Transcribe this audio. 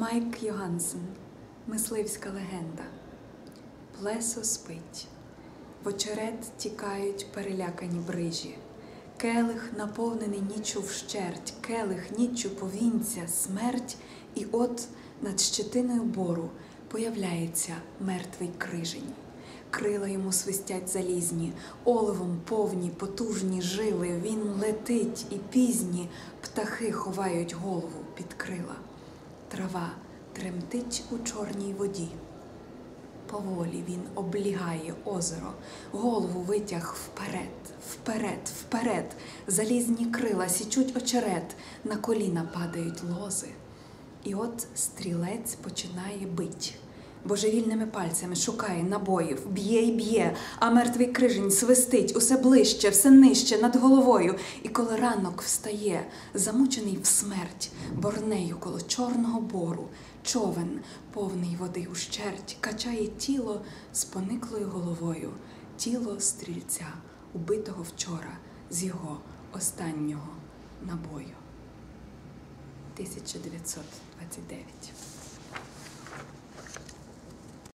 Майк Йогансен, мисливська легенда. Плесо спить, в очерет тікають перелякані брижі. Келих наповнений ніччю вщерть, келих ніччю повінця, смерть, і от над щетиною бору появляється мертвий крижень. Крила йому свистять залізні, оливом повні, потужні жили. Він летить, і пізні птахи ховають голову під крила. Трава тремтить у чорній воді. Поволі він облігає озеро, голову витяг вперед, вперед, вперед. Залізні крила січуть очерет, на коліна падають лози. І от стрілець починає бить. Божевільними пальцями шукає набоїв, б'є й б'є, а мертвий крижень свистить усе ближче, все нижче над головою. І коли ранок встає, замучений в смерть, борнею коло чорного бору, човен, повний води ущерть, качає тіло з пониклою головою, тіло стрільця, убитого вчора з його останнього набою. 1929